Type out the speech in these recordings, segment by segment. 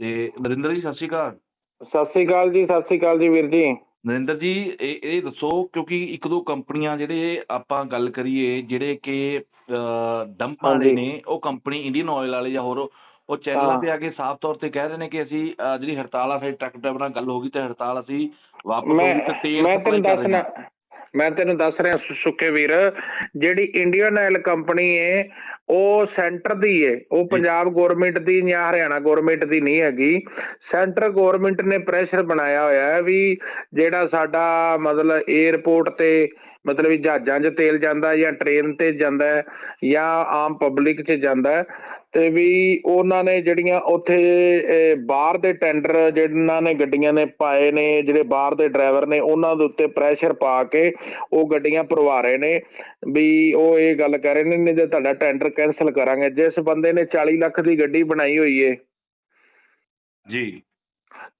ਤੇ ਨਰਿੰਦਰ ਜੀ ਸਤਿ ਸ਼੍ਰੀ ਅਕਾਲ ਸਤਿ ਸ੍ਰੀ ਅਕਾਲ ਜੀ ਸਤਿ ਸ੍ਰੀ ਅਕਾਲ ਜੀ ਵੀਰ ਜੀ ਨਰਿੰਦਰ ਜੀ ਇਹ ਇਹ ਦੱਸੋ ਕਿਉਂਕਿ ਇੱਕ ਦੋ ਕੰਪਨੀਆਂ ਜਿਹੜੇ ਆਪਾਂ ਗੱਲ ਕਰੀਏ ਜਿਹੜੇ ਕਿ ਡੰਪ ਵਾਲੇ। ਨੇ ਉਹ ਕੰਪਨੀ ਇੰਡੀਅਨ ਆਇਲ ਵਾਲੇ ਜਾਂ ਹੋਰ ਉਹ ਚੈਨਲਾਂ। ਤੇ ਆ ਕੇ ਸਾਫ਼ ਤੌਰ ਤੇ ਕਹਿ ਰਹੇ ਨੇ ਕਿ ਅਸੀਂ ਜਿਹੜੀ ਹੜਤਾਲ ਆ ਸਾਡੀ ਟਰੱਕ ਡਰਾਈਵਰ ਨਾਲ ਗੱਲ ਹੋ ਗਈ ਤੇ ਹੜਤਾਲ ਅਸੀਂ ਵਾਪਸ ਹੋ ਮੈਂ ਗਈ ਤੇ ਤੇਲ ਮੈਂ ਤੈਨੂੰ ਦੱਸਣਾ। ਮੈਂ ਤੈਨੂੰ ਦੱਸ ਰਿਹਾ ਸੁੱਕੇ ਵੀਰ ਜਿਹੜੀ ਇੰਡੀਅਨ ਆਇਲ ਕੰਪਨੀ ਏ ਉਹ ਸੈਂਟਰ ਦੀ ਏ। ਉਹ ਪੰਜਾਬ ਗਵਰਨਮੈਂਟ ਦੀ ਜਾਂ ਹਰਿਆਣਾ ਗਵਰਨਮੈਂਟ ਦੀ ਨਹੀਂ ਹੈਗੀ। ਸੈਂਟਰ ਗਵਰਨਮੈਂਟ ਨੇ ਪ੍ਰੈਸ਼ਰ ਬਣਾਇਆ ਹੋਇਆ ਹੈ ਵੀ ਜਿਹੜਾ ਸਾਡਾ ਮਤਲਬ 에ਅਰਪੋਰਟ ਤੇ ਮਤਲਬ ਜਹਾਜ਼ਾਂ 'ਚ ਤੇਲ ਜਾਂਦਾ ਜਾਂ ਟ੍ਰੇਨ ਤੇ ਜਾਂਦਾ ਜਾਂ ਆਮ ਪਬਲਿਕ 'ਚ ਜਾਂਦਾ ਤੇ ਵੀ ਉਹਨਾਂ ਨੇ ਜਿਹੜੀਆਂ ਉੱਥੇ ਬਾਹਰ ਦੇ ਟੈਂਡਰ ਜਿਹਨਾਂ ਨੇ ਗੱਡੀਆਂ ਨੇ ਪਾਏ ਨੇ, ਜਿਹੜੇ ਬਾਹਰ ਦੇ ਡਰਾਈਵਰ ਨੇ, ਉਹਨਾਂ ਦੇ ਉੱਤੇ ਪ੍ਰੈਸ਼ਰ ਪਾ ਕੇ ਉਹ ਗੱਡੀਆਂ ਭਰਵਾ ਰਹੇ ਨੇ। ਵੀ ਉਹ ਇਹ ਗੱਲ ਕਰ ਰਹੇ ਨੇ, ਨਹੀਂ ਤੇ ਤੁਹਾਡਾ ਟੈਂਡਰ ਕੈਨਸਲ ਕਰਾਂਗੇ। ਜਿਸ ਬੰਦੇ ਨੇ 40 ਲੱਖ ਦੀ ਗੱਡੀ ਬਣਾਈ ਹੋਈ ਏ, ਜੀ।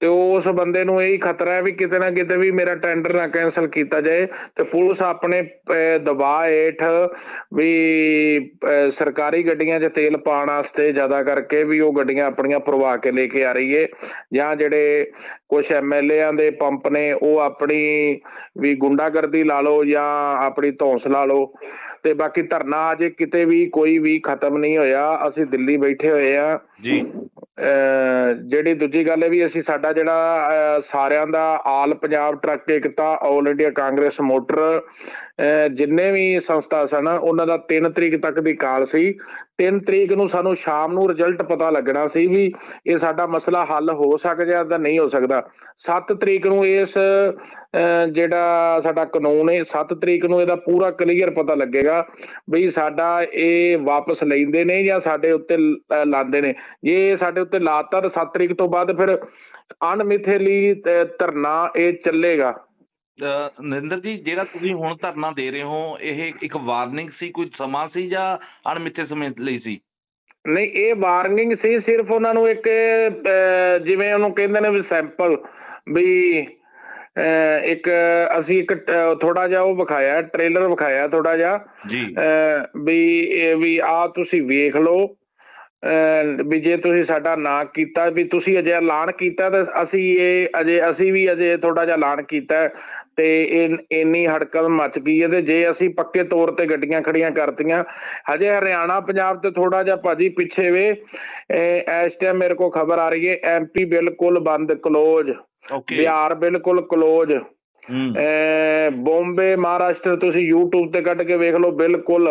ਅਤੇ ਉਸ ਬੰਦੇ ਨੂੰ ਇਹੀ ਖਤਰਾ ਵੀ ਕਿਤੇ ਨਾ ਕਿਤੇ ਵੀ ਮੇਰਾ ਟੈਂਡਰ ਨਾ ਕੈਂਸਲ ਕੀਤਾ ਜਾਏ ਅਤੇ ਪੁਲਿਸ ਆਪਣੇ ਦਬਾਅ ਹੇਠ ਵੀ ਸਰਕਾਰੀ ਗੱਡੀਆਂ 'ਚ ਤੇਲ ਪਾਉਣ ਵਾਸਤੇ ਜ਼ਿਆਦਾ ਕਰਕੇ ਵੀ ਉਹ ਗੱਡੀਆਂ ਆਪਣੀਆਂ ਭਰਵਾ ਕੇ ਲੈ ਕੇ ਆ ਰਹੀ ਹੈ ਜਾਂ ਜਿਹੜੇ ਕੁਛ ਐਮ ਐਲ ਐਮਐਲਏਆਂ ਦੇ ਪੰਪ ਨੇ ਉਹ ਆਪਣੀ ਵੀ ਗੁੰਡਾਗਰਦੀ ਲਾ ਲਓ ਜਾਂ ਆਪਣੀ ਧੌਂਸ ਲਾ ਲਓ ਤੇ ਬਾਕੀ ਧਰਨਾ ਅਜੇ ਕਿਤੇ ਵੀ ਕੋਈ ਵੀ ਖਤਮ ਨਹੀਂ ਹੋਇਆ, ਅਸੀਂ ਦਿੱਲੀ ਬੈਠੇ ਹੋਏ ਹਾਂ ਜੀ। ਜਿਹੜੀ ਦੂਜੀ ਗੱਲ ਹੈ ਵੀ ਅਸੀਂ ਸਾਡਾ ਜਿਹੜਾ ਸਾਰਿਆਂ ਦਾ all Punjab truck Ekta, all India Congress motor ਜਿੰਨੇ ਵੀ ਸੰਸਥਾ ਸਨ, ਉਹਨਾਂ ਦਾ 3 ਤਰੀਕ ਤੱਕ ਦੀ ਕਾਲ ਸੀ। 3 ਤਰੀਕ ਨੂੰ ਸਾਨੂੰ ਸ਼ਾਮ ਨੂੰ ਰਿਜ਼ਲਟ ਪਤਾ ਲੱਗਣਾ ਸੀ ਵੀ ਇਹ ਸਾਡਾ ਮਸਲਾ ਹੱਲ ਹੋ ਸਕਦਾ ਜਾਂ ਨਹੀਂ ਹੋ ਸਕਦਾ। 7 ਤਰੀਕ ਨੂੰ ਇਸ ਜਿਹੜਾ ਸਾਡਾ ਕਾਨੂੰਨ ਹੈ 7 ਤਰੀਕ ਨੂੰ ਇਹਦਾ ਪੂਰਾ ਕਲੀਅਰ ਪਤਾ ਲੱਗੇਗਾ ਵੀ ਸਾਡਾ ਇਹ ਵਾਪਸ ਲੈਂਦੇ ਨੇ ਜਾਂ ਸਾਡੇ ਉੱਤੇ ਲਾਉਂਦੇ ਨੇ। ਇਹ ਸਾਡੇ ਉੱਤੇ ਲਾਤਾ ਤਾਂ 7 ਤਰੀਕ ਤੋਂ ਬਾਅਦ ਫਿਰ ਅਣਮਿੱਥੇ ਲਈ ਧਰਨਾ ਇਹ ਚੱਲੇਗਾ। ਨਰਿੰਦਰ ਜੀ ਜਿਹੜਾ ਤੁਸੀਂ ਹੁਣ ਧਰਨਾ ਦੇ ਰਹੇ ਹੋ ਇਹ ਇੱਕ ਵਾਰਨਿੰਗ ਸੀ ਕੋਈ ਸਮਾਂ ਸੀ ਜਾਂ ਅਣਮਿੱਥੇ ਸਮੇਂ ਲਈ ਸੀ? ਨਹੀਂ ਇਹ ਵਾਰਨਿੰਗ ਸੀ ਸਿਰਫ ਉਹਨਾਂ ਨੂੰ ਇੱਕ ਜਿਵੇਂ ਉਹਨੂੰ ਕਹਿੰਦੇ ਨੇ ਵੀ ਸੈਂਪਲ ਵੀ ਇੱਕ ਅਸੀਂ ਇੱਕ ਥੋੜਾ ਜਿਹਾ ਉਹ ਵਿਖਾਇਆ ਟ੍ਰੇਲਰ ਵਿਖਾਇਆ ਥੋੜਾ ਜਿਹਾ। ਜੀ। ਵੀ ਇਹ ਵੀ ਆ ਤੁਸੀਂ ਵੇਖ ਲਓ। ਵੀ ਜੇ ਤੁਸੀਂ ਸਾਡਾ ਨਾਂ ਕੀਤਾ ਵੀ ਤੁਸੀਂ ਅਜੇ ਐਲਾਨ ਕੀਤਾ ਤਾਂ ਅਸੀਂ ਇਹ ਅਜੇ ਅਸੀਂ ਵੀ ਅਜੇ ਥੋੜਾ ਜਿਹਾ ਐਲਾਨ ਕੀਤਾ ਤੇ ਇਹ ਇੰਨੀ ਹੜਕਲ ਮਚ ਗਈ ਹੈ ਤੇ ਜੇ ਅਸੀਂ ਪੱਕੇ ਤੌਰ ਤੇ ਗੱਡੀਆਂ ਖੜੀਆਂ ਕਰਤੀਆਂ ਹਜੇ ਹਰਿਆਣਾ ਪੰਜਾਬ ਤੇ ਥੋੜਾ ਜਿਹਾ ਭਾਜੀ ਪਿੱਛੇ ਵੇ ਇਸ ਟਾਈਮ ਮੇਰੇ ਕੋਲ ਖਬਰ ਆ ਰਹੀ ਹੈ ਐਮਪੀ ਬਿਲਕੁਲ ਬੰਦ ਕਲੋਜ਼ ਬਿਹਾਰ ਬਿਲਕੁਲ ਕਲੋਜ਼ ਬੰਬੇ ਮਹਾਰਾਸ਼ਟਰ ਤੁਸੀਂ YouTube ਤੇ ਕੱਢ ਕੇ ਵੇਖ ਲਓ ਬਿਲਕੁਲ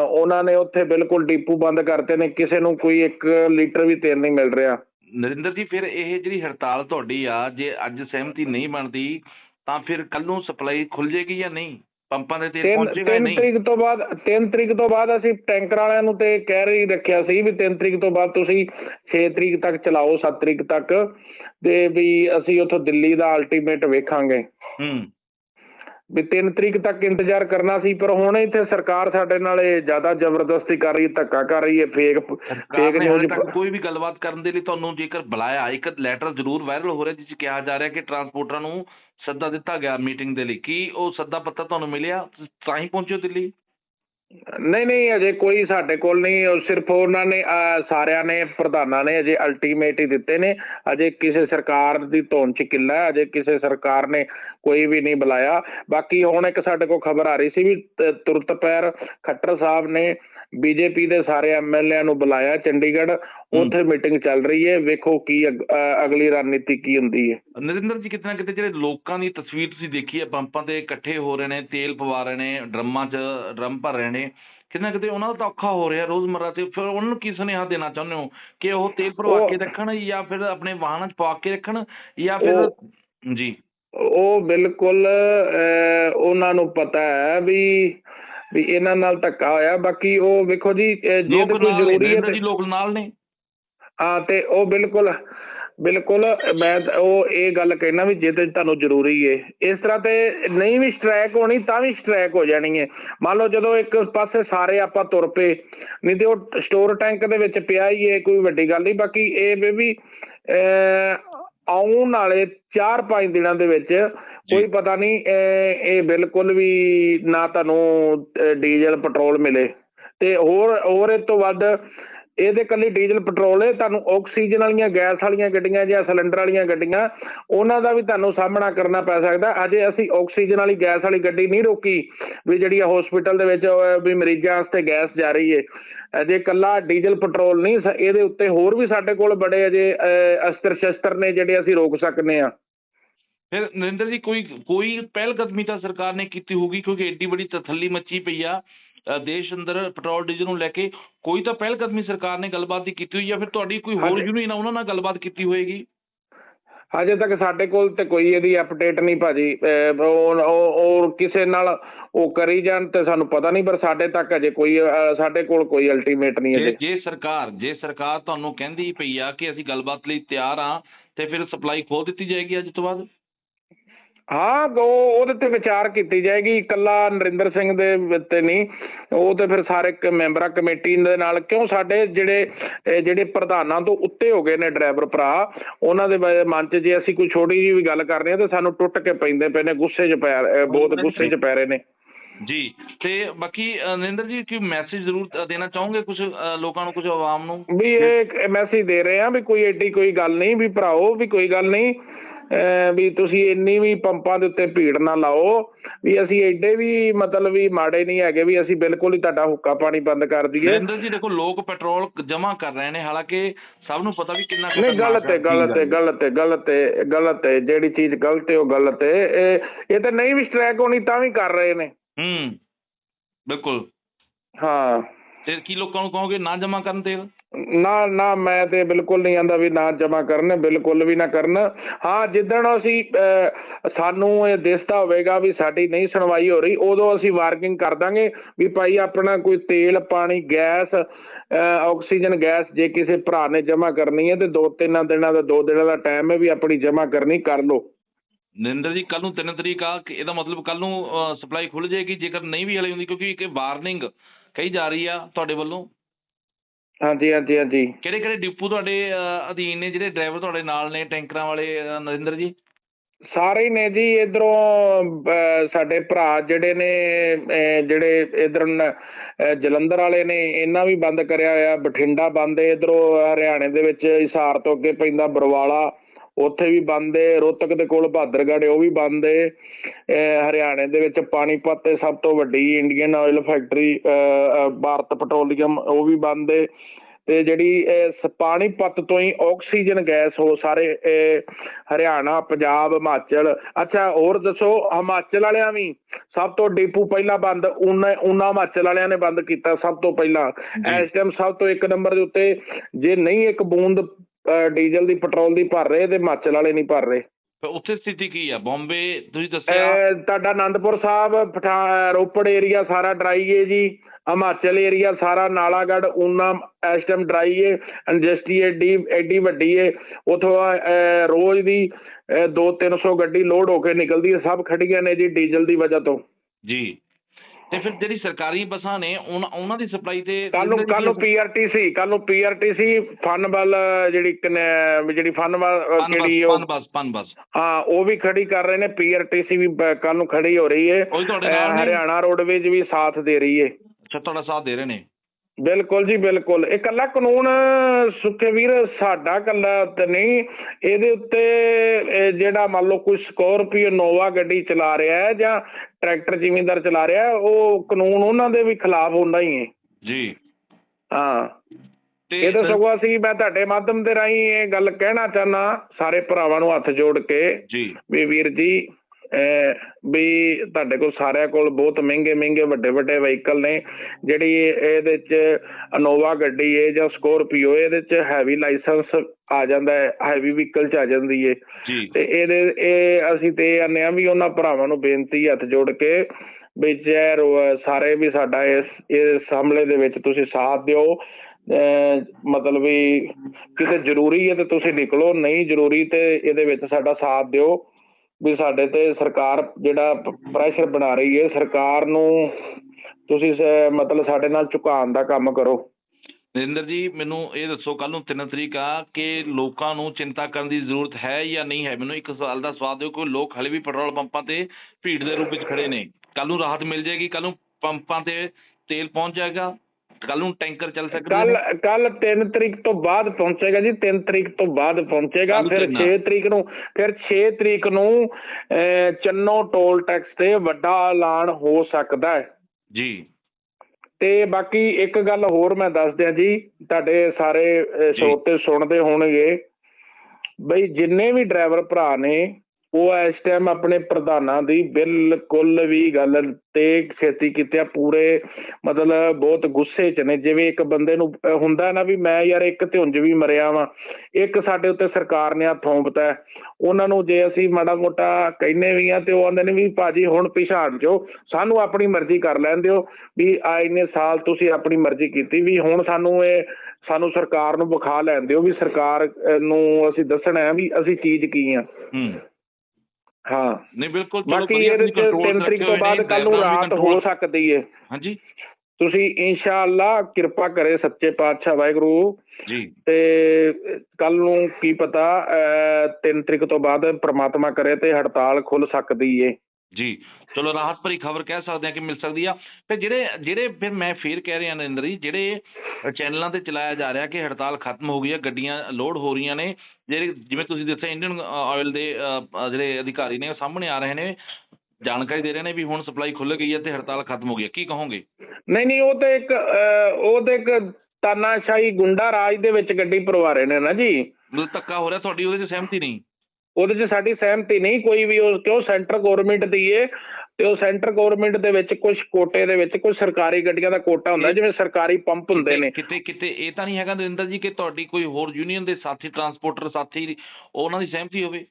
ਉਹਨਾਂ ਨੇ ਉੱਥੇ ਬਿਲਕੁਲ ਡੀਪੂ ਬੰਦ ਕਰਤੇ ਨੇ ਕਿਸੇ ਨੂੰ ਕੋਈ 1 ਲੀਟਰ ਵੀ ਤੇਲ ਨਹੀਂ ਮਿਲ ਰਿਹਾ। ਨਰਿੰਦਰ ਜੀ ਫਿਰ ਇਹ ਜਿਹੜੀ ਹੜਤਾਲ ਤੁਹਾਡੀ ਆ ਜੇ ਅੱਜ ਸਹਿਮਤੀ ਨਹੀਂ ਬਣਦੀ ਤਾਂ ਫਿਰ ਕੱਲ ਨੂੰ ਸਪਲਾਈ ਖੁੱਲ ਜੇਗੀ ਜਾਂ ਨਹੀਂ? ਪੰਪਾਂ ਦੇ ਤੇਲ ਪਹੁੰਚੇਗਾ ਨਹੀਂ। ਤਰੀਕ ਤੋਂ ਬਾਅਦ ਤਿੰਨ ਤਰੀਕ ਤੋਂ ਬਾਅਦ ਅਸੀਂ ਟੈਂਕਰ ਵਾਲਿਆਂ ਨੂੰ ਤੇ ਕਹਿ ਰਹੀ ਰੱਖਿਆ ਸੀ ਵੀ ਤਿੰਨ ਤਰੀਕ ਤੋਂ ਬਾਅਦ ਤੁਸੀਂ 6 ਤਰੀਕ ਤੱਕ ਚਲਾਓ 7 ਤਰੀਕ ਤੱਕ। ਤੇ ਵੀ ਅਸੀਂ ਉੱਥੋਂ ਦਿੱਲੀ ਦਾ ਅਲਟੀਮੇਟ ਵੇਖਾਂਗੇ। ਹੂੰ। ਵੀ 3 ਤਰੀਕ ਤੱਕ ਇੰਤਜ਼ਾਰ ਕਰਨਾ ਸੀ ਪਰ ਹੁਣ ਇੱਥੇ ਸਰਕਾਰ ਸਾਡੇ ਨਾਲ ਇਹ ਜ਼ਿਆਦਾ ਜ਼ਬਰਦਸਤੀ ਕਰ ਰਹੀ ਹੈ ਧੱਕਾ ਕਰ ਰਹੀ ਹੈ ਫੇਕ ਫੇਕ ਨਿਊਜ਼ ਕੋਈ ਵੀ ਗੱਲਬਾਤ ਕਰਨ ਦੇ ਲਈ ਤੁਹਾਨੂੰ ਜੇਕਰ ਬੁਲਾਇਆ ਇੱਕ ਲੈਟਰ ਜ਼ਰੂਰ ਵਾਇਰਲ ਹੋ ਰਿਹਾ ਜਿਸ 'ਚ ਕਿਹਾ ਜਾ ਰਿਹਾ ਕਿ ਟਰਾਂਸਪੋਰਟਰਾਂ ਨੂੰ ਸੱਦਾ ਦਿੱਤਾ ਗਿਆ ਮੀਟਿੰਗ ਦੇ ਲਈ। ਕੀ ਉਹ ਸੱਦਾ ਪੱਤਰ ਤੁਹਾਨੂੰ ਮਿਲਿਆ? ਤਾਂ ਹੀ ਪਹੁੰਚਿਓ ਦਿੱਲੀ? ਨਹੀਂ ਨਹੀਂ, ਅਜੇ ਕੋਈ ਸਾਡੇ ਕੋਲ ਨਹੀਂ। ਉਹ ਸਿਰਫ ਉਹਨਾਂ ਨੇ ਸਾਰਿਆਂ ਨੇ, ਪ੍ਰਧਾਨਾਂ ਨੇ ਅਜੇ ਅਲਟੀਮੇਟ ਹੀ ਦਿੱਤੇ ਨੇ। ਅਜੇ ਕਿਸੇ ਸਰਕਾਰ ਦੀ ਧੌਣ ਚ ਕਿੱਲਾ ਅਜੇ ਕਿਸੇ ਸਰਕਾਰ ਨੇ ਕੋਈ ਵੀ ਨਹੀਂ ਬੁਲਾਇਆ। ਬਾਕੀ ਹੁਣ ਇੱਕ ਸਾਡੇ ਕੋਲ ਖਬਰ ਆ ਰਹੀ ਸੀ ਵੀ ਤੁਰਤ ਪੈਰ ਖੱਟਰ ਸਾਹਿਬ ਨੇ ਬੀਜੇਪੀ ਦੇ ਸਾਰੇ ਐਮਐਲਏ ਨੂੰ ਬੁਲਾਇਆ ਚੰਡੀਗੜ੍ਹ। ਉੱਥੇ ਮੀਟਿੰਗ ਚੱਲ ਰਹੀ ਹੈ ਵੇਖੋ ਕੀ ਅਗਲੀ ਰਣਨੀਤੀ ਕੀ ਹੁੰਦੀ ਹੈ। ਨਰਿੰਦਰ ਜੀ ਕਿਤੇ ਨਾ ਕਿਤੇ ਜਿਹੜੇ ਲੋਕਾਂ ਦੀ ਤਸਵੀਰ ਤੁਸੀਂ ਦੇਖੀ ਹੈ ਪੰਪਾਂ ਤੇ ਇਕੱਠੇ ਹੋ ਰਹੇ ਨੇ ਤੇਲ ਪਵਾ ਰਹੇ ਨੇ ਡਰਮਾਂ 'ਚ ਡਰਮ ਭਰ ਰਹੇ ਨੇ ਕਿਤੇ ਨਾ ਕਿਤੇ ਉਹਨਾਂ ਦਾ ਤਾਂ ਔਖਾ ਹੋ ਰਿਹਾ ਰੋਜ਼ਮਰਰਾ ਤੇ ਫਿਰ ਉਹਨਾਂ ਨੂੰ ਕੀ ਸੁਨੇਹਾ ਦੇਣਾ ਚਾਹੁੰਦੇ ਹੋ? ਕਿ ਉਹ ਤੇਲ ਭਰਵਾ ਕੇ ਰੱਖਣ ਜਾਂ ਫਿਰ ਆਪਣੇ ਵਾਹਨਾਂ 'ਚ ਪਵਾ ਕੇ ਰੱਖਣ ਜਾਂ ਫਿਰ ਜੀ। ਉਹ ਬਿਲਕੁਲ ਉਹਨਾਂ ਨੂੰ ਪਤਾ ਹੈ ਵੀ ਵੀ ਇਹਨਾਂ ਨਾਲ ਧੱਕਾ ਹੋਇਆ ਬਾਕੀ ਉਹ ਵੇਖੋ ਜੀ ਜੇ ਕੋਈ ਜ਼ਰੂਰੀ ਹੈ ਜੀ ਲੋਕ ਨਾਲ ਨੇ। ਹਾਂ ਤੇ ਉਹ ਬਿਲਕੁਲ ਬਿਲਕੁਲ ਮੈਂ ਉਹ ਇਹ ਗੱਲ ਕਹਿਣਾ ਵੀ ਜੇ ਤੇ ਤੁਹਾਨੂੰ ਜ਼ਰੂਰੀ ਏ। ਇਸ ਤਰ੍ਹਾਂ ਤੇ ਨਹੀਂ ਵੀ ਸਟ੍ਰੈਕ ਹੋਣੀ ਤਾਂ ਵੀ ਸਟ੍ਰੈਕ ਹੋ ਜਾਣੀ ਏ। ਮੰਨ ਲਓ ਜਦੋਂ ਇੱਕ ਪਾਸੇ ਸਾਰੇ ਆਪਾਂ ਤੁਰ ਪਏ ਨਹੀਂ ਤੇ ਉਹ ਸਟੋਰ ਟੈਂਕ ਦੇ ਵਿੱਚ ਪਿਆ ਹੀ ਏ ਕੋਈ ਵੱਡੀ ਗੱਲ ਨਹੀਂ। ਬਾਕੀ ਇਹ ਵੀ ਆਉਣ ਵਾਲੇ 4-5 ਦਿਨਾਂ ਦੇ ਵਿੱਚ ਕੋਈ ਪਤਾ ਨਹੀਂ ਇਹ ਬਿਲਕੁਲ ਵੀ ਨਾ ਤੁਹਾਨੂੰ ਡੀਜ਼ਲ ਪੈਟਰੋਲ ਮਿਲੇ। ਤੇ ਹੋਰ ਹੋਰ ਇਹ ਤੋਂ ਵੱਧ ਇਹਦੇ ਕੱਲੀ ਡੀਜ਼ਲ ਪੈਟਰੋਲ ਹੈ ਤੁਹਾਨੂੰ ਆਕਸੀਜਨ ਵਾਲੀਆਂ ਗੈਸ ਵਾਲੀਆਂ ਗੱਡੀਆਂ ਜਾਂ ਸਿਲੰਡਰ ਵਾਲੀਆਂ ਗੱਡੀਆਂ ਉਹਨਾਂ ਦਾ ਵੀ ਤੁਹਾਨੂੰ ਸਾਹਮਣਾ ਕਰਨਾ ਪੈ ਸਕਦਾ। ਅਜੇ ਅਸੀਂ ਆਕਸੀਜਨ ਵਾਲੀ ਗੈਸ ਵਾਲੀ ਗੱਡੀ ਨਹੀਂ ਰੋਕੀ ਵੀ ਜਿਹੜੀ ਆ ਹਸਪੀਟਲ ਦੇ ਵਿੱਚ ਵੀ ਮਰੀਜ਼ਾਂ ਵਾਸਤੇ ਗੈਸ ਜਾ ਰਹੀ ਹੈ ਅਜੇ ਕੱਲਾ ਡੀਜ਼ਲ ਪੈਟਰੋਲ ਨਹੀਂ ਇਹਦੇ ਉੱਤੇ ਹੋਰ ਵੀ ਸਾਡੇ ਕੋਲ ਬੜੇ ਅਜੇ ਅਹ, ਅਸਤਰ ਸ਼ਸਤਰ ਨੇ ਜਿਹੜੇ ਅਸੀਂ ਰੋਕ ਸਕਨੇ ਆ। ਫਿਰ ਨਰਿੰਦਰ ਜੀ ਕੋਈ ਕੋਈ ਪਹਿਲ ਕਦਮੀ ਤਾਂ ਸਰਕਾਰ ਨੇ ਕੀਤੀ ਹੋਊਗੀ ਕਿਉਂਕਿ ਐਡੀ ਬੜੀ ਤਸੱਲੀ ਮੱਚੀ ਪਈ ਆ। ਦੇਸ਼ ਅੰਦਰ ਪੈਟਰੋਲ ਡੀਜ਼ਲ ਨੂੰ ਲੈ ਕੇ ਕੋਈ ਤਾਂ ਪਹਿਲ ਕਦਮੀ ਸਰਕਾਰ ਨੇ ਗੱਲਬਾਤ ਦੀ ਕੀਤੀ ਹੋਈ ਜਾਂ ਫਿਰ ਤੁਹਾਡੀ ਕੋਈ ਹੋਰ ਹਾਂਜੀ। ਯੂਨੀਅਨ ਆ ਉਹਨਾਂ ਨਾਲ ਗੱਲਬਾਤ ਕੀਤੀ ਹੋਏਗੀ? ਅਜੇ ਤੱਕ ਸਾਡੇ ਕੋਲ ਤੇ ਕੋਈ ਇਹਦੀ ਅਪਡੇਟ ਨਹੀਂ ਭਾਜੀ। ਉਹ ਉਹ- ਕਿਸੇ ਨਾਲ ਉਹ ਕਰੀ ਜਾਣ ਤੇ ਸਾਨੂੰ ਪਤਾ ਨਹੀਂ ਪਰ ਸਾਡੇ ਤੱਕ ਅਜੇ ਕੋਈ ਸਾਡੇ ਕੋਲ ਕੋਈ ਅਲਟੀਮੇਟ ਨਹੀਂ ਅਜੇ। ਜੇ ਸਰਕਾਰ ਜੇ ਸਰਕਾਰ ਤੁਹਾਨੂੰ ਕਹਿੰਦੀ ਪਈ ਆ ਕਿ ਅਸੀਂ ਗੱਲਬਾਤ ਲਈ ਤਿਆਰ ਆ ਤੇ ਫਿਰ ਸਪਲਾਈ ਖੋਲ ਦਿੱਤੀ ਜਾਏਗੀ ਅੱਜ ਤੋਂ ਬਾਅਦ? ਹਾਂ ਉਹ ਉਹਦੇ ਤੇ ਵਿਚਾਰ ਕੀਤੀ ਜਾਏਗੀ। ਇਕੱਲਾ ਨਰਿੰਦਰ ਸਿੰਘ ਦੇ ਉੱਤੇ ਨਹੀਂ ਉਹ ਤੇ ਫਿਰ ਸਾਰੇ ਮੈਂਬਰਾਂ ਕਮੇਟੀ ਦੇ ਨਾਲ ਕਿਉਂ ਸਾਡੇ ਜਿਹੜੇ ਜਿਹੜੇ ਪ੍ਰਧਾਨਾਂ ਤੋਂ ਉੱਤੇ ਹੋ ਗਏ ਨੇ ਡਰਾਈਵਰ ਭਰਾ ਉਹਨਾਂ ਦੇ ਮਨ 'ਚ ਜੇ ਅਸੀਂ ਕੋਈ ਛੋਟੀ ਜਿਹੀ ਵੀ ਗੱਲ ਕਰ ਰਹੇ ਹਾਂ ਤੇ ਸਾਨੂੰ ਟੁੱਟ ਕੇ ਪੈਂਦੇ ਪਏ ਨੇ ਗੁੱਸੇ 'ਚ ਪੈ ਬਹੁਤ ਗੁੱਸੇ 'ਚ ਪੈ ਰਹੇ ਨੇ। ਜੀ ਤੇ ਬਾਕੀ ਨਰਿੰਦਰ ਜੀ ਕੀ ਮੈਸੇਜ ਜ਼ਰੂਰ ਦੇਣਾ ਚਾਹੋਗੇ ਕੁਝ ਲੋਕਾਂ ਨੂੰ ਕੁਝ ਆਵਾਮ ਨੂੰ? ਵੀ ਇਹ ਮੈਸੇਜ ਦੇ ਰਹੇ ਆ ਵੀ ਕੋਈ ਐਡੀ ਕੋਈ ਗੱਲ ਨਹੀਂ ਵੀ ਭਰਾਓ ਵੀ ਕੋਈ ਗੱਲ ਨਹੀਂ। ਵੀ ਤੁਸੀਂ ਇੰਨੀ ਵੀ ਪੰਪਾਂ ਦੇ ਉੱਤੇ ਭੀੜ ਨਾ ਲਾਓ ਵੀ ਅਸੀਂ ਐਡੇ ਵੀ ਮਤਲਬ ਵੀ ਮਾੜੇ ਨਹੀਂ ਹੈਗੇ ਵੀ ਅਸੀਂ ਬਿਲਕੁਲ ਹੀ ਤੁਹਾਡਾ ਹੁੱਕਾ ਪਾਣੀ ਬੰਦ ਕਰ ਦਈਏ। ਨਰਿੰਦਰ ਜੀ ਦੇਖੋ ਲੋਕ ਪੈਟਰੋਲ ਜਮ੍ਹਾਂ ਕਰ ਰਹੇ ਨੇ ਹਾਲਾਂਕਿ ਸਭ ਨੂੰ ਪਤਾ ਵੀ ਕਿੰਨਾ ਨਹੀਂ ਗਲਤ ਹੈ ਗਲਤ ਹੈ ਗਲਤ ਹੈ ਗਲਤ ਹੈ ਗਲਤ ਹੈ ਜਿਹੜੀ ਚੀਜ਼ ਗਲਤ ਹੈ ਉਹ ਗਲਤ ਹੈ। ਇਹ ਇਹ ਤਾਂ ਨਹੀਂ ਵੀ ਸਟ੍ਰੈਕ ਹੋਣੀ ਤਾਂ ਵੀ ਕਰ ਰਹੇ ਨੇ। ਹੂੰ ਬਿਲਕੁਲ। ਹਾਂ। ਤੇ ਕੀ ਲੋਕਾਂ ਨੂੰ ਕਹੋਗੇ ਨਾ ਜਮ੍ਹਾਂ ਕਰਨ ਤੇਲ ਨਾ ਨਾ ਮੈਂ ਤੇ ਬਿਲਕੁਲ ਨਹੀਂ ਆਂਦਾ ਵੀ ਨਾ ਜਮਾ ਕਰਨ, ਬਿਲਕੁਲ ਵੀ ਨਾ ਕਰਨ। ਹਾਂ, ਜਿੱਦਣ ਅਸੀਂ ਸਾਨੂੰ ਇਹ ਦਿਸਦਾ ਹੋਵੇਗਾ ਵੀ ਸਾਡੀ ਨਹੀਂ ਸੁਣਵਾਈ ਹੋ ਰਹੀ, ਉਦੋਂ ਅਸੀਂ ਵਾਰਨਿੰਗ ਕਰ ਦਾਂਗੇ ਵੀ ਭਾਈ ਆਪਣਾ ਕੋਈ ਤੇਲ, ਪਾਣੀ, ਗੈਸ ਆਕਸੀਜਨ, ਗੈਸ ਜੇ ਕਿਸੇ ਭਰਾ ਨੇ ਜਮਾ ਕਰਨੀ ਹੈ ਤੇ ਦੋ ਤਿੰਨਾਂ ਦਿਨਾਂ ਦਾ, ਦੋ ਦਿਨਾਂ ਦਾ ਟਾਈਮ ਹੈ ਵੀ ਆਪਣੀ ਜਮਾ ਕਰਨੀ ਕਰ ਲਓ। ਨਰਿੰਦਰ ਜੀ ਕੱਲ ਨੂੰ 3 ਤਰੀਕ ਆ ਇਹਦਾ ਮਤਲਬ ਕੱਲ ਨੂੰ ਸਪਲਾਈ ਖੁੱਲ ਜਾਏਗੀ, ਜੇਕਰ ਨਹੀਂ ਵੀ ਹਲੇ ਹੁੰਦੀ, ਕਿਉਂਕਿ ਇੱਕ ਵਾਰਨਿੰਗ ਕਹੀ ਜਾ ਰਹੀ ਆ ਤੁਹਾਡੇ ਵੱਲੋਂ। ਹਾਂਜੀ ਹਾਂਜੀ ਹਾਂਜੀ। ਕਿਹੜੇ ਕਿਹੜੇ ਡਿਪੂ ਤੁਹਾਡੇ ਅਧੀਨ ਨੇ ਜਿਹੜੇ ਡਰਾਈਵਰ ਤੁਹਾਡੇ ਨਾਲ ਨੇ ਟੈਂਕਰਾਂ ਵਾਲੇ ਨਰਿੰਦਰ ਜੀ? ਸਾਰੇ ਹੀ ਨੇ ਜੀ ਇਧਰੋਂ ਸਾਡੇ ਭਰਾ ਜਿਹੜੇ ਨੇ ਜਿਹੜੇ ਇਧਰ ਜਲੰਧਰ ਵਾਲੇ ਨੇ ਇਹਨਾਂ ਵੀ ਬੰਦ ਕਰਿਆ ਹੋਇਆ ਬਠਿੰਡਾ ਬੰਦ ਹੈ ਇਧਰੋਂ ਹਰਿਆਣੇ ਦੇ ਵਿੱਚ ਹਿਸਾਰ ਤੋਂ ਅੱਗੇ ਪੈਂਦਾ ਬਰਵਾਲਾ। ਉੱਥੇ ਵੀ ਬੰਦ ਹੈ ਰੋਹਤਕ ਦੇ ਕੋਲ ਬਹਾਦਰਗੜ੍ਹ ਉਹ ਵੀ ਬੰਦ ਅਹ, ਹਰਿਆਣੇ ਦੇ ਵਿੱਚ ਪਾਣੀਪਤ ਹੈ ਸਭ ਤੋਂ ਵੱਡੀ Indian oil factory Bharat petroleum ਉਹ ਵੀ ਬੰਦ ਹੈ ਤੇ ਜਿਹੜੀ ਸ- ਪਾਣੀਪਤ ਤੋਂ ਹੀ ਆਕਸੀਜਨ ਗੈਸ ਹੋ ਸਾਰੇ ਹਰਿਆਣਾ ਪੰਜਾਬ ਹਿਮਾਚਲ। ਅੱਛਾ ਹੋਰ ਦੱਸੋ ਹਿਮਾਚਲ ਵਾਲਿਆਂ ਵੀ ਸਭ ਤੋਂ ਡਿਪੂ ਪਹਿਲਾਂ ਬੰਦ ਉਨਾ ਉਨਾ ਹਿਮਾਚਲ ਵਾਲਿਆਂ ਨੇ ਬੰਦ ਕੀਤਾ ਸਭ ਤੋਂ ਪਹਿਲਾਂ। ਇਸ ਟਾਈਮ ਸਭ ਤੋਂ ਇੱਕ ਨੰਬਰ ਦੇ ਉੱਤੇ ਜੇ ਨਹੀਂ ਇੱਕ ਬੂੰਦ ਡੀਜ਼ਲ ਦੀ ਪੈਟਰੋਲ ਦੀ ਭਰ ਰਹੇ ਤੇ ਹਿਮਾਚਲ ਵਾਲੇ ਨਹੀਂ ਭਰ ਰਹੇ। ਫਿਰ ਉੱਥੇ ਸਥਿਤੀ ਕੀ ਆ? ਬੰਬੇ ਤੁਸੀਂ ਦੱਸਿਆ। ਤੁਹਾਡਾ ਆਨੰਦਪੁਰ ਸਾਹਿਬ ਪਠਾ ਰੋਪੜ ਏਰੀਆ ਸਾਰਾ ਡਰਾਈ ਹੈ ਜੀ। ਹਿਮਾਚਲ ਏਰੀਆ ਸਾਰਾ ਨਾਲਾਗੜ੍ਹ ਊਨਾ ਇਸ ਟਾਈਮ ਡਰਾਈ ਹੈ ਇੰਡਸਟਰੀ ਐਡੀ ਐਡੀ ਵੱਡੀ ਹੈ ਉਥੋਂ ਰੋਜ਼ ਦੀ 2-300 ਗੱਡੀ ਲੋਡ ਹੋ ਕੇ ਨਿਕਲਦੀ ਹੈ ਸਭ ਖੜੀਆਂ ਨੇ ਜੀ ਡੀਜ਼ਲ ਦੀ ਵਜ੍ਹਾ ਤੋਂ। ਜੀ। ਤੇ ਫਿਰ ਜਿਹੜੀ ਸਰਕਾਰੀ ਬੱਸਾਂ ਨੇ ਉਹਨਾਂ ਦੀ ਸਪਲਾਈ ਤੇ ਕੱਲ ਨੂੰ ਕੱਲ ਨੂੰ ਪੀਆਰਟੀਸੀ ਕੱਲ ਨੂੰ ਪੀਆਰਟੀਸੀ ਫਨਵਲ ਜਿਹੜੀ ਜਿਹੜੀ ਫਨਵਲ ਕਿਹੜੀ ਉਹ ਬੱਸ ਪਨ ਬੱਸ। ਹਾਂ ਉਹ ਵੀ ਖੜੀ ਕਰ ਰਹੇ ਨੇ ਪੀਆਰਟੀਸੀ ਵੀ ਕੱਲ ਨੂੰ ਖੜੀ ਹੋ ਰਹੀ ਹੈ? ਹਰਿਆਣਾ ਰੋਡਵੇਜ ਵੀ ਸਾਥ ਦੇ ਰਹੀ ਹੈ ਅੱਛਾ ਤੁਹਾਡਾ ਸਾਥ ਦੇ ਰਹੇ ਨੇ? ਬਿਲਕੁਲ ਜੀ ਬਿਲਕੁਲ। ਇਹ ਕੱਲਾ ਕਾਨੂੰਨ ਸੁਖਵੀਰ ਸਾਡਾ ਕੱਲਾ ਤੇ ਨਹੀਂ ਇਹਦੇ ਉੱਤੇ ਜਿਹੜਾ ਮੰਨ ਲਓ ਕੋਈ ਸਕੋਰਪੀਓ ਨੋਵਾ ਗੱਡੀ ਚਲਾ ਰਿਹਾ ਹੈ ਜਾਂ ਟਰੈਕਟਰ ਜ਼ਿਮੀਂਦਾਰ ਚਲਾ ਰਿਹਾ ਉਹ ਕਾਨੂੰਨ ਉਹਨਾਂ ਦੇ ਵੀ ਖਿਲਾਫ ਹੁੰਦਾ ਹੀ ਹੈ। ਜੀ। ਹਾਂ। ਇਹ ਤਾਂ ਸਗੋਂ ਅਸੀਂ ਮੈਂ ਤੁਹਾਡੇ ਮਾਧਿਅਮ ਦੇ ਰਾਹੀਂ ਇਹ ਗੱਲ ਕਹਿਣਾ ਚਾਹਨਾ ਸਾਰੇ ਭਰਾਵਾਂ ਨੂੰ ਹੱਥ ਜੋੜ ਕੇ ਜੀ। ਵੀ ਵੀਰ ਜੀ ਵੀ ਤੁਹਾਡੇ ਕੋਲ ਸਾਰਿਆਂ ਕੋਲ ਬਹੁਤ ਮਹਿੰਗੇ ਮਹਿੰਗੇ ਵੱਡੇ ਵੱਡੇ ਵਹੀਕਲ ਨੇ। ਜਿਹੜੀ ਇਹਦੇ ਚ ਅਨੋਵਾ ਗੱਡੀ ਹੈ ਜਾਂ ਸਕੋਰਪੀਓ ਇਹਦੇ ਚ ਹੈਵੀ ਲਾਇਸੈਂਸ ਆ ਜਾਂਦਾ ਹੈ ਹੈਵੀ ਵਹੀਕਲ ਚ ਆ ਜਾਂਦੀ ਹੈ ਜੀ। ਤੇ ਇਹਦੇ ਇਹ ਅਸੀਂ ਤੇ ਆਨੇ ਆ ਵੀ ਉਹਨਾਂ ਭਰਾਵਾਂ ਨੂੰ ਬੇਨਤੀ ਹੱਥ ਜੋੜ ਕੇ ਵੀ ਜੈ ਸਾਰੇ ਵੀ ਸਾਡਾ ਇਸ ਇਸ ਹਮਲੇ ਦੇ ਵਿੱਚ ਤੁਸੀਂ ਸਾਥ ਦਿਓ। ਮਤਲਬ ਵੀ ਕਿਤੇ ਜ਼ਰੂਰੀ ਹੈ ਤੇ ਤੁਸੀਂ ਨਿਕਲੋ ਨਹੀਂ ਜ਼ਰੂਰੀ ਤੇ ਇਹਦੇ ਵਿੱਚ ਸਾਡਾ ਸਾਥ ਦਿਓ। ਵੀ ਸਾਡੇ ਤੇ ਸਰਕਾਰ ਜਿਹੜਾ ਪ੍ਰੈਸ਼ਰ ਬਣਾ ਰਹੀ ਹੈ, ਸਰਕਾਰ ਨੂੰ ਤੁਸੀਂ ਮਤਲਬ ਸਾਡੇ ਨਾਲ ਝੁਕਾਉਣ ਦਾ ਕੰਮ ਕਰੋ। ਨਰਿੰਦਰ ਜੀ, ਮੈਨੂੰ ਇਹ ਦੱਸੋ ਕੱਲ ਨੂੰ 3 ਤਰੀਕ ਆ ਕਿ ਲੋਕਾਂ ਨੂੰ ਚਿੰਤਾ ਕਰਨ ਦੀ ਜ਼ਰੂਰਤ ਹੈ ਜਾਂ ਨਹੀਂ ਹੈ? ਮੈਨੂੰ ਇੱਕ ਸਵਾਲ ਦਾ ਸਵਾਲ ਦਿਓ ਕਿ ਲੋਕ ਹਲੇ ਵੀ ਪੈਟਰੋਲ ਪੰਪਾਂ ਤੇ ਭੀੜ ਦੇ ਰੂਪ ਵਿੱਚ ਖੜੇ ਨੇ। ਕੱਲ ਨੂੰ ਰਾਹਤ ਮਿਲ ਜਾਏਗੀ ਕੱਲ ਨੂੰ ਪੰਪਾਂ ਤੇ ਤੇਲ ਪਹੁੰਚ ਜਾਏਗਾ। ਕੱਲ ਨੂੰ ਟੈਂਕਰ ਚੱਲ ਸਕਦੇ ਕੱਲ ਕੱਲ 3 ਤਰੀਕ ਤੋਂ ਬਾਅਦ ਪਹੁੰਚੇਗਾ ਜੀ 3 ਤਰੀਕ ਤੋਂ ਬਾਅਦ ਪਹੁੰਚੇਗਾ ਫਿਰ ਤਿੰਨ। 6 ਤਰੀਕ ਨੂੰ ਫਿਰ 6 ਤਰੀਕ ਨੂੰ ਚੰਨੋ ਟੋਲ ਟੈਕਸ ਤੇ ਵੱਡਾ ਐਲਾਨ ਹੋ ਸਕਦਾ ਹੈ। ਜੀ। ਤੇ ਬਾਕੀ ਇੱਕ ਗੱਲ ਹੋਰ ਮੈਂ ਦੱਸ ਦਿਆਂ ਜੀ ਤੁਹਾਡੇ ਸਾਰੇ ਅਹ, ਸਰੋਤੇ ਸੁਣਦੇ ਹੋਣਗੇ ਬਈ ਜਿੰਨੇ ਵੀ ਡਰਾਈਵਰ ਭਰਾ ਨੇ ਉਹ ਇਸ ਟਾਈਮ ਆਪਣੇ ਪ੍ਰਧਾਨਾਂ ਦੀ ਬਿਲਕੁਲ ਵੀ ਗੱਲ ਤੇ ਛੇਤੀ ਕੀਤੇ ਪੂਰੇ ਮਤਲਬ ਬਹੁਤ ਗੁੱਸੇ 'ਚ ਨੇ। ਜਿਵੇਂ ਇੱਕ ਬੰਦੇ ਨੂੰ ਹੁੰਦਾ ਨਾ ਵੀ ਮੈਂ ਯਾਰ ਇੱਕ ਤੇ ਵੀ ਮਰਿਆ ਵਾਂ, ਇੱਕ ਸਾਡੇ ਉੱਤੇ ਸਰਕਾਰ ਨੇ ਆ ਥੋਪਤਾ ਉਹਨਾਂ ਨੂੰ ਜੇ ਅਸੀਂ ਮਾੜਾ ਮੋਟਾ ਕਹਿੰਨੇ ਵੀ ਆ ਤੇ ਉਹ ਆਂਦੇ ਨੇ ਵੀ ਭਾਜੀ ਹੁਣ ਪਿਛਾੜ ਜੋ ਸਾਨੂੰ ਆਪਣੀ ਮਰਜ਼ੀ ਕਰ ਲੈਣ ਦਿਓ ਵੀ ਆ ਇੰਨੇ ਸਾਲ ਤੁਸੀਂ ਆਪਣੀ ਮਰਜ਼ੀ ਕੀਤੀ ਵੀ ਹੁਣ ਸਾਨੂੰ ਇਹ, ਸਾਨੂੰ ਸਰਕਾਰ ਨੂੰ ਵਿਖਾ ਲੈਣ ਦਿਓ ਵੀ ਸਰਕਾਰ ਨੂੰ ਅਸੀਂ ਦੱਸਣਾ ਹੈ ਵੀ ਅਸੀਂ ਚੀਜ਼ ਕੀ ਆ। ਹੂੰ। ਨਹੀਂ ਬਿਲਕੁਲ ਚਲੋ ਬਾਕੀ ਇਹਦੇ control 3 ਤਰੀਕ ਤੋਂ ਬਾਅਦ ਕੱਲ ਨੂੰ ਰਾਤ ਹੋ ਸਕਦੀ ਹੈ ਹਾਂਜੀ। ਤੁਸੀਂ ਇਨਸ਼ਾਅੱਲਾ ਕਿਰਪਾ ਕਰੇ ਸੱਚੇ ਪਾਤਸ਼ਾਹ ਵਾਹਿਗੁਰੂ। ਜੀ। ਤੇ ਕੱਲ ਨੂੰ ਕੀ ਪਤਾ 3 ਤਰੀਕ ਤੋਂ ਬਾਅਦ ਪ੍ਰਮਾਤਮਾ ਕਰੇ ਤੇ ਹੜਤਾਲ ਖੁੱਲ ਸਕਦੀ ਏ। ਜੀ। ਚਲੋ ਰਾਹਤ ਭਰੀ ਖਬਰ ਕਹਿ ਸਕਦੇ ਹਾਂ ਕਿ ਮਿਲ ਸਕਦੀ ਆ। ਤੇ ਜਿਹੜੇ ਜਿਹੜੇ ਫਿਰ ਮੈਂ ਫੇਰ ਕਹਿ ਰਿਹਾ ਨਰਿੰਦਰ ਜੀ ਜਿਹੜੇ ਚੈਨਲਾਂ ਤੇ ਚਲਾਇਆ ਜਾ ਰਿਹਾ ਕਿ ਹੜਤਾਲ ਖਤਮ ਹੋ ਗਈ ਹੈ ਗੱਡੀਆਂ ਲੋਡ ਹੋ ਰਹੀਆਂ ਨੇ ਜਿਹੜੇ ਜਿਵੇਂ ਤੁਸੀਂ ਦੱਸਿਆ ਇੰਡੀਅਨ ਆਇਲ ਦੇ ਜਿਹੜੇ ਅਧਿਕਾਰੀ ਨੇ ਉਹ ਸਾਹਮਣੇ ਆ ਰਹੇ ਨੇ ਜਾਣਕਾਰੀ ਦੇ ਰਹੇ ਨੇ ਵੀ ਹੁਣ ਸਪਲਾਈ ਖੁੱਲ ਗਈ ਹੈ ਤੇ ਹੜਤਾਲ ਖਤਮ ਹੋ ਗਈ ਹੈ। ਕੀ ਕਹੋਗੇ? ਨਹੀਂ ਨਹੀਂ ਉਹ ਤੇ ਇੱਕ ਉਹ ਤੇ ਇੱਕ ਤਾਨਾਸ਼ਾਹੀ ਗੁੰਡਾ ਰਾਜ ਦੇ ਵਿੱਚ ਗੱਡੀ ਪਰਵਾ ਰਹੇ ਨੇ ਨਾ ਜੀ। ਮਤਲਬ ਧੱਕਾ ਹੋ ਰਿਹਾ ਤੁਹਾਡੀ ਉਹਦੇ 'ਚ ਸਹਿਮਤੀ ਨਹੀਂ? ਉਹਦੇ 'ਚ ਸਾਡੀ ਸਹਿਮਤੀ ਨਹੀਂ ਕੋਈ ਵੀ ਉਹ ਕਿਉਂ ਸੈਂਟਰ ਗਵਰਨਮੈਂਟ ਦੀ ਏ? ਤੇ ਉਹ ਸੈਂਟਰ ਗਵਰਨਮੈਂਟ ਦੇ ਵਿੱਚ ਕੁਝ ਕੋਟੇ ਦੇ ਵਿੱਚ ਕੁਝ ਸਰਕਾਰੀ ਗੱਡੀਆਂ ਦਾ ਕੋਟਾ ਹੁੰਦਾ ਜਿਵੇਂ ਸਰਕਾਰੀ ਪੰਪ ਹੁੰਦੇ ਨੇ। ਕਿਤੇ ਕਿਤੇ ਇਹ ਤਾਂ ਨਹੀਂ ਹੈਗਾ ਨਰਿੰਦਰ ਜੀ ਕਿ ਤੁਹਾਡੀ ਕੋਈ ਹੋਰ ਯੂਨੀਅਨ ਦੇ ਸਾਥੀ ਟਰਾਂਸਪੋਰਟਰ ਸਾਥੀ ਉਹਨਾਂ ਦੀ ਸਹਿਮਤੀ ਹੋਵੇ?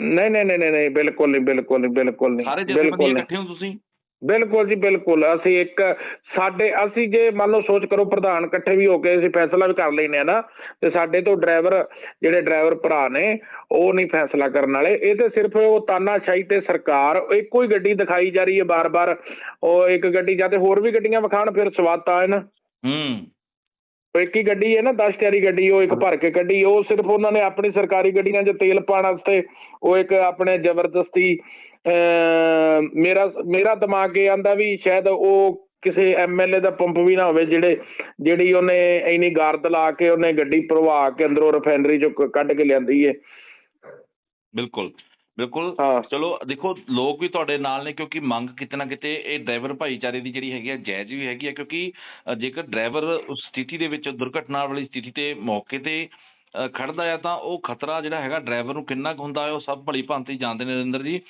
ਨਹੀਂ ਨਹੀਂ ਨਹੀਂ ਨਹੀਂ ਬਿਲਕੁਲ ਨਹੀਂ ਬਿਲਕੁਲ ਨਹੀਂ ਬਿਲਕੁਲ ਨਹੀਂ ਸਾਰੇ ਬਿਲਕੁਲ ਜਥੇਬੰਦੀਆਂ ਇਕੱਠੇ ਹੋ ਤੁਸੀਂ? ਬਿਲਕੁਲ ਜੀ ਬਿਲਕੁਲ। ਅਸੀਂ ਇੱਕ ਸਾਡੇ ਅਸੀਂ ਜੇ ਮੰਨ ਲਓ ਸੋਚ ਕਰੋ ਪ੍ਰਧਾਨ ਇਕੱਠੇ ਵੀ ਹੋ ਕੇ ਅਸੀਂ ਫੈਸਲਾ ਵੀ ਕਰ ਲੈਨੇ ਆ ਨਾ ਤੇ ਸਾਡੇ ਤੋਂ ਡਰਾਈਵਰ ਜਿਹੜੇ ਡਰਾਈਵਰ ਭਰਾ ਨੇ ਉਹ ਨਹੀਂ ਫੈਸਲਾ ਕਰਨ ਵਾਲੇ। ਇਹ ਤੇ ਸਿਰਫ ਉਹ ਤਾਨਾਸ਼ਾਹੀ ਤੇ ਸਰਕਾਰ ਇੱਕੋ ਹੀ ਗੱਡੀ ਦਿਖਾਈ ਜਾ ਰਹੀ ਹੈ ਬਾਰ-ਬਾਰ। ਉਹ ਇੱਕ ਗੱਡੀ ਜਾਂ ਤੇ ਹੋਰ ਵੀ ਗੱਡੀਆਂ ਵਿਖਾਣ ਫਿਰ ਸਵਾਦ ਤਾਂ ਹੈ ਨਾ। ਹੂੰ। ਉਹ ਇੱਕ ਹੀ ਗੱਡੀ ਹੈ ਨਾ 10 ਟਿਆਰੀ ਗੱਡੀ ਉਹ ਇੱਕ ਭਰ ਕੇ ਗੱਡੀ ਉਹ ਸਿਰਫ ਉਹਨਾਂ ਨੇ ਆਪਣੀ ਸਰਕਾਰੀ ਗੱਡੀਆਂ 'ਚ ਤੇਲ ਪਾਉਣ ਵਾਸਤੇ ਉਹ ਇੱਕ ਆਪਣੇ ਜ਼ਬਰਦਸਤੀ ਮੇਰਾ ਮੇਰਾ ਦਿਮਾਗ ਇਹ ਆਂਦਾ ਵੀ ਸ਼ਾਇਦ ਉਹ ਕਿਸੇ ਐਮਐਲਏ ਦਾ ਪੰਪ ਵੀ ਨਾ ਹੋਵੇ ਜਿਹੜੇ ਜਿਹੜੀ ਉਹਨੇ ਇੰਨੀ ਗਾਰਦ ਲਾ ਕੇ ਉਹਨੇ ਗੱਡੀ ਭਰਵਾ ਕੇ ਅੰਦਰੋਂ ਰਿਫਾਈਨਰੀ 'ਚੋਂ ਕੱਢ ਕੇ ਲਿਆਂਦੀ ਏ। ਬਿਲਕੁਲ ਬਿਲਕੁਲ। ਚਲੋ ਦੇਖੋ ਲੋਕ ਵੀ ਤੁਹਾਡੇ ਨਾਲ ਨੇ ਕਿਉਂਕਿ ਮੰਗ ਕਿਤੇ ਨਾ ਕਿਤੇ ਇਹ ਡਰਾਈਵਰ ਭਾਈਚਾਰੇ ਦੀ ਜਿਹੜੀ ਹੈਗੀ ਹੈ ਜਾਇਜ਼ ਵੀ ਹੈਗੀ ਹੈ ਕਿਉਂਕਿ ਜੇਕਰ ਡਰਾਈਵਰ ਉਸ ਸਥਿਤੀ ਦੇ ਵਿੱਚ ਦੁਰਘਟਨਾ ਵਾਲੀ ਸਥਿਤੀ ਤੇ ਮੌਕੇ ਤੇ ਖੜਦਾ ਆ ਤਾਂ ਉਹ ਖਤਰਾ ਜਿਹੜਾ ਹੈਗਾ ਡਰਾਈਵਰ ਨੂੰ ਕਿੰਨਾ ਕੁ ਹੁੰਦਾ ਹੈ ਉਹ ਸਭ ਭਲੀ ਭਾਂਤੀ ਜਾਣਦੇ ਨੇ ਨਰਿੰਦਰ ਜੀ।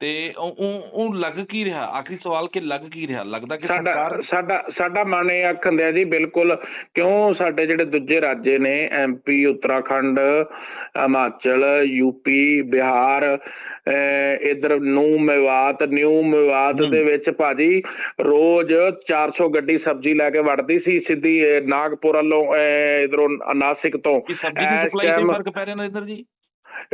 ਤੇ ਉਹ ਲੱਗ ਕੀ ਰਿਹਾ? ਆਖਰੀ ਸਵਾਲ ਕਿ ਲੱਗ ਕੀ ਰਿਹਾ? ਲੱਗਦਾ ਕਿ ਸਾਡਾ ਸਾਡਾ ਸਾਡਾ ਮਨ ਇਹ ਆਖਣ ਦਿਆ ਜੀ ਬਿਲਕੁਲ ਕਿਉਂ ਸਾਡੇ ਜਿਹੜੇ ਦੂਜੇ ਰਾਜੇ ਨੇ ਐਮਪੀ ਉੱਤਰਾਖੰਡ ਹਿਮਾਚਲ ਯੂਪੀ ਬਿਹਾਰ ਇਧਰ ਨੂੰ ਮੇਵਾਤ ਨਿਊ ਮੇਵਾਤ। ਦੇ ਵਿੱਚ ਭਾਜੀ ਰੋਜ਼ 400 ਗੱਡੀ ਸਬਜ਼ੀ ਲੈ ਕੇ ਵੜਦੀ ਸੀ ਸਿੱਧੀ ਨਾਗਪੁਰ ਵੱਲੋਂ ਇਧਰੋਂ ਨਾਸਿਕ ਤੋਂ। ਸਬਜ਼ੀ ਦੀ ਸਪਲਾਈ ਤੇ ਫ਼ਰਕ ਪੈ ਰਿਹਾ ਨਰਿੰਦਰ ਜੀ?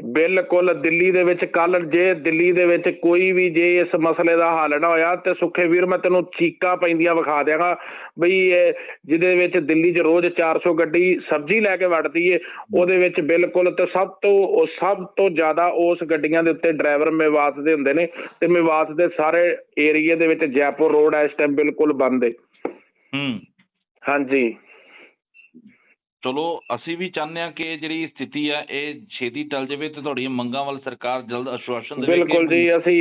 ਬਿਲਕੁਲ ਦਿੱਲੀ ਦੇ ਵਿੱਚ ਕੱਲ ਜੇ ਦਿੱਲੀ ਦੇ ਵਿੱਚ ਕੋਈ ਵੀ ਜੇ ਇਸ ਮਸਲੇ ਦਾ ਹੱਲ ਨਾ ਹੋਇਆ ਤੇ ਸੁੱਖੇ ਵੀਰ ਮੈਂ ਤੈਨੂੰ ਚੀਕਾਂ ਪੈਂਦੀਆਂ ਵਿਖਾ ਦਿਆਂਗਾ ਬਈ ਜਿਹਦੇ ਵਿੱਚ ਦਿੱਲੀ 'ਚ ਰੋਜ਼ 400 ਗੱਡੀ ਸਬਜ਼ੀ ਲੈ ਕੇ ਵੜਦੀ ਏ ਉਹਦੇ ਵਿੱਚ ਬਿਲਕੁਲ ਤੇ ਸਭ ਤੋਂ ਉਹ ਸਭ ਤੋਂ ਜ਼ਿਆਦਾ ਉਸ ਗੱਡੀਆਂ ਦੇ ਉੱਤੇ ਡਰਾਈਵਰ ਮੇਵਾਤ ਦੇ ਹੁੰਦੇ ਨੇ ਤੇ ਮੇਵਾਤ ਦੇ ਸਾਰੇ ਏਰੀਏ ਦੇ ਵਿੱਚ ਜੈਪੁਰ ਰੋਡ ਇਸ ਟਾਈਮ ਬਿਲਕੁਲ ਬੰਦ ਏ। ਹੂੰ। ਹਾਂਜੀ। ਚਲੋ ਅਸੀਂ ਵੀ ਚਾਹੁੰਦੇ ਹਾਂ ਕਿ ਜਿਹੜੀ ਸਥਿਤੀ ਆ ਇਹ ਛੇਤੀ ਟਲ ਜਾਵੇ ਤੇ ਤੁਹਾਡੀਆਂ ਮੰਗਾਂ ਵੱਲ ਸਰਕਾਰ ਜਲਦ ਆਸ਼ਵਾਸਨ ਦੇਵੇ ਬਿਲਕੁਲ ਜੀ ਅਸੀਂ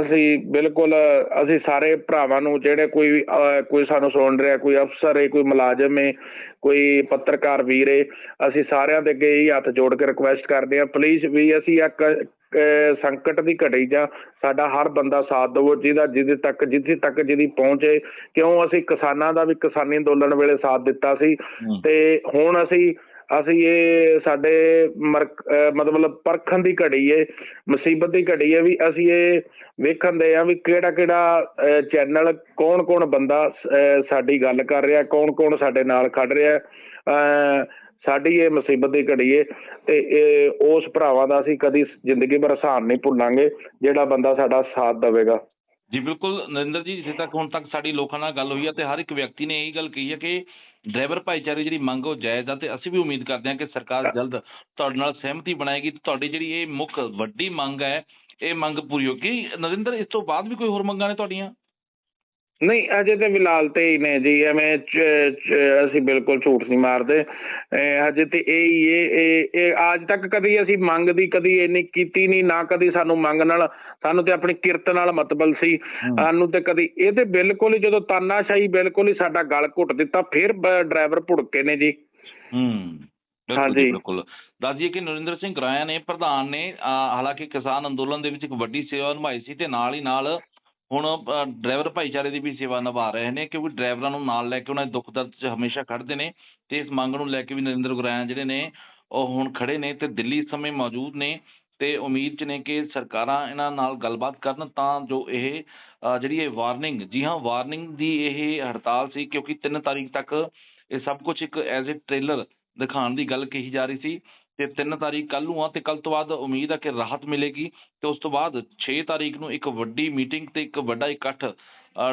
ਅਸੀਂ ਬਿਲਕੁਲ ਅਸੀਂ ਸਾਰੇ ਭਰਾਵਾਂ ਨੂੰ ਜਿਹੜੇ ਕੋਈ ਕੋਈ ਸਾਨੂੰ ਸੁਣ ਰਿਹਾ ਕੋਈ ਅਫਸਰ ਹੈ ਕੋਈ ਮੁਲਾਜ਼ਮ ਹੈ ਕੋਈ ਪੱਤਰਕਾਰ ਵੀਰ ਹੈ ਅਸੀਂ ਸਾਰਿਆਂ ਦੇ ਅੱਗੇ ਹੀ ਹੱਥ ਜੋੜ ਕੇ ਰਿਕੁਐਸਟ ਕਰਦੇ ਹਾਂ। ਪਲੀਜ਼ ਵੀ ਅਸੀਂ ਸੰਕਟ ਦੀ ਘੜੀ ਜਾਂ ਸਾਡਾ ਹਰ ਬੰਦਾ ਸਾਥ ਦੇਵੋ ਜਿਹਦਾ ਜਿਹਦੇ ਤੱਕ ਜਿੱਥੇ ਤੱਕ ਜਿਹਦੀ ਪਹੁੰਚ ਹੈ ਕਿਉਂ ਅਸੀਂ ਕਿਸਾਨਾਂ ਦਾ ਵੀ ਕਿਸਾਨੀ ਅੰਦੋਲਨ ਵੇਲੇ ਸਾਥ ਦਿੱਤਾ ਸੀ। ਹੂੰ। ਤੇ ਹੁਣ ਅਸੀਂ ਅਸੀਂ ਇਹ ਸਾਡੇ ਮਤਲਬ ਪਰਖਣ ਦੀ ਘੜੀ ਏ ਮੁਸੀਬਤ ਦੀ ਘੜੀ ਏ ਵੀ ਅਸੀਂ ਇਹ ਵੇਖਣ ਦੇ ਆ ਵੀ ਕਿਹੜਾ ਕਿਹੜਾ ਚੈਨਲ ਕੌਣ ਕੌਣ ਬੰਦਾ ਸਾਡੀ ਗੱਲ ਕਰ ਰਿਹਾ ਕੌਣ ਕੌਣ ਸਾਡੇ ਨਾਲ ਖੜ ਰਿਹਾ। ਸਾਡੀ ਇਹ ਮੁਸੀਬਤ ਦੀ ਘੜੀ ਏ ਤੇ ਇਹ ਉਸ ਭਰਾਵਾਂ ਦਾ ਅਸੀਂ ਕਦੀ ਜ਼ਿੰਦਗੀ ਭਰ ਅਹਿਸਾਨ ਨਹੀਂ ਭੁੱਲਾਂਗੇ ਜਿਹੜਾ ਬੰਦਾ ਸਾਡਾ ਸਾਥ ਦੇਵੇਗਾ। ਜੀ ਬਿਲਕੁਲ ਨਰਿੰਦਰ ਜੀ ਜਿੱਥੇ ਤੱਕ ਹੁਣ ਤੱਕ ਸਾਡੀ ਲੋਕਾਂ ਨਾਲ ਗੱਲ ਹੋਈ ਹੈ ਤੇ ਹਰ ਇੱਕ ਵਿਅਕਤੀ ਨੇ ਇਹੀ ਗੱਲ ਕਹੀ ਹੈ ਕਿ ਡਰਾਈਵਰ ਭਾਈਚਾਰੇ ਜਿਹੜੀ ਮੰਗ ਉਹ ਜਾਇਜ਼ ਆ ਤੇ ਅਸੀਂ ਵੀ ਉਮੀਦ ਕਰਦੇ ਹਾਂ ਕਿ ਸਰਕਾਰ ਜਲਦ ਤੁਹਾਡੇ ਨਾਲ ਸਹਿਮਤੀ ਬਣਾਏਗੀ ਤੇ ਤੁਹਾਡੀ ਜਿਹੜੀ ਇਹ ਮੁੱਖ ਵੱਡੀ ਮੰਗ ਹੈ ਇਹ ਮੰਗ ਪੂਰੀ ਹੋਗੀ ਨਰਿੰਦਰ ਇਸ ਤੋਂ ਬਾਅਦ ਵੀ ਕੋਈ ਹੋਰ ਮੰਗਾਂ ਨੇ ਤੁਹਾਡੀਆਂ? ਨਹੀਂ ਅਜੇ ਤੇ ਫਿਲਹਾਲ ਤੇ ਹੀ ਨੇ ਜੀ ਐਵੇਂ ਅਸੀਂ ਬਿਲਕੁਲ ਝੂਠ ਨਹੀਂ ਮਾਰਦੇ। ਹਜੇ ਤੇ ਇਹ ਹੀ ਇਹ ਅੱਜ ਤੱਕ ਕਦੀ ਅਸੀਂ ਮੰਗ ਦੀ ਕਦੀ ਇੰਨੀ ਕੀਤੀ ਨਹੀਂ ਨਾ ਕਦੀ ਸਾਨੂੰ ਮੰਗ ਨਾਲ ਸਾਨੂੰ ਤੇ ਆਪਣੀ ਕਿਰਤ ਨਾਲ ਮਤਬਲ ਸੀ। ਸਾਨੂੰ ਤੇ ਕਦੀ ਇਹ ਤੇ ਬਿਲਕੁਲ ਹੀ ਜਦੋਂ ਤਾਨਾਸ਼ਾਹੀ ਬਿਲਕੁਲ ਹੀ ਸਾਡਾ ਗਲ ਘੁੱਟ ਦਿੱਤਾ ਫਿਰ ਡਰਾਈਵਰ ਭੁੜਕੇ ਨੇ ਜੀ। ਹੂੰ ਹਾਂਜੀ। ਜੀ, ਬਿਲਕੁਲ। ਦੱਸ ਦਈਏ ਕਿ ਨਰਿੰਦਰ ਸਿੰਘ ਗਰਾਇਆ ਨੇ ਪ੍ਰਧਾਨ ਨੇ ਹਾਲਾਂਕਿ ਕਿਸਾਨ ਅੰਦੋਲਨ ਦੇ ਵਿੱਚ ਇੱਕ ਵੱਡੀ ਸੇਵਾ ਨਿਭਾਈ ਸੀ ਤੇ ਨਾਲ ਹੀ ਨਾਲ ਹੁਣ ਡਰਾਈਵਰ ਭਾਈਚਾਰੇ ਦੀ ਵੀ ਸੇਵਾ ਨਿਭਾ ਰਹੇ ਨੇ ਕਿਉਂਕਿ ਡਰਾਈਵਰਾਂ ਨੂੰ ਨਾਲ ਲੈ ਕੇ ਉਹਨਾਂ ਦੇ ਦੁੱਖ ਦਰਦ 'ਚ ਹਮੇਸ਼ਾ ਖੜ੍ਹਦੇ ਨੇ ਅਤੇ ਇਸ ਮੰਗ ਨੂੰ ਲੈ ਕੇ ਵੀ ਨਰਿੰਦਰ ਗੁਰਾਇਆ ਜਿਹੜੇ ਨੇ ਉਹ ਹੁਣ ਖੜੇ ਨੇ ਅਤੇ ਦਿੱਲੀ ਇਸ ਸਮੇਂ ਮੌਜੂਦ ਨੇ ਤੇ ਉਮੀਦ 'ਚ ਨੇ ਕਿ ਸਰਕਾਰਾਂ ਇਹਨਾਂ ਨਾਲ ਗੱਲਬਾਤ ਕਰਨ ਤਾਂ ਜੋ ਇਹ ਜਿਹੜੀ ਇਹ ਵਾਰਨਿੰਗ ਜੀ ਹਾਂ ਵਾਰਨਿੰਗ ਦੀ ਇਹ ਹੜਤਾਲ ਸੀ ਕਿਉਂਕਿ ਤਿੰਨ ਤਾਰੀਖ ਤੱਕ ਇਹ ਸਭ ਕੁਛ ਇੱਕ ਐਜ਼ ਏ ਟ੍ਰੇਲਰ ਦਿਖਾਉਣ ਦੀ ਗੱਲ ਕਹੀ ਜਾ ਰਹੀ ਸੀ। ਤੇ 3 ਤਾਰੀਖ ਕੱਲ ਨੂੰ ਆ ਤੇ ਕੱਲ ਤੋਂ ਬਾਅਦ ਉਮੀਦ ਆ ਕਿ ਰਾਹਤ ਮਿਲੇਗੀ ਤੇ ਉਸ ਤੋਂ ਬਾਅਦ 6 ਤਾਰੀਖ ਨੂੰ ਇੱਕ ਵੱਡੀ ਮੀਟਿੰਗ ਤੇ ਇੱਕ ਵੱਡਾ ਇਕੱਠ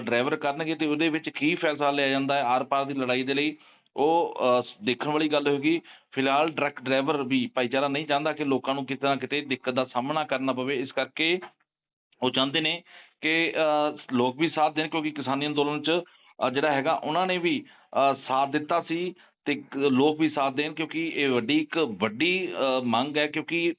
ਡਰਾਈਵਰ ਕਰਨਗੇ ਤੇ ਉਹਦੇ ਵਿੱਚ ਕੀ ਫੈਸਲਾ ਲਿਆ ਜਾਂਦਾ ਹੈ ਆਰ-ਪਾਰ ਦੀ ਲੜਾਈ ਦੇ ਲਈ ਉਹ ਦੇਖਣ ਵਾਲੀ ਗੱਲ ਹੋਏਗੀ। ਫਿਲਹਾਲ ਟਰੱਕ ਡਰਾਈਵਰ ਵੀ ਭਾਈਚਾਰਾ ਨਹੀਂ ਚਾਹੁੰਦਾ ਕਿ ਲੋਕਾਂ ਨੂੰ ਕਿਤੇ ਨਾ ਕਿਤੇ ਦਿੱਕਤ ਦਾ ਸਾਹਮਣਾ ਕਰਨਾ ਪਵੇ। ਇਸ ਕਰਕੇ ਉਹ ਚਾਹੁੰਦੇ ਨੇ ਕਿ ਅ, ਲੋਕ ਵੀ ਸਾਥ ਦੇਣ ਕਿਉਂਕਿ ਕਿਸਾਨੀ ਅੰਦੋਲਨ 'ਚ ਜਿਹੜਾ ਹੈਗਾ ਉਹਨਾਂ ਨੇ ਵੀ ਸਾਥ ਦਿੱਤਾ ਸੀ ਅਤੇ ਲੋਕ ਵੀ ਸਾਥ ਦੇਣ ਕਿਉਂਕਿ ਇਹ ਵੱਡੀ ਇੱਕ ਵੱਡੀ ਮੰਗ ਹੈ ਕਿਉਂਕਿ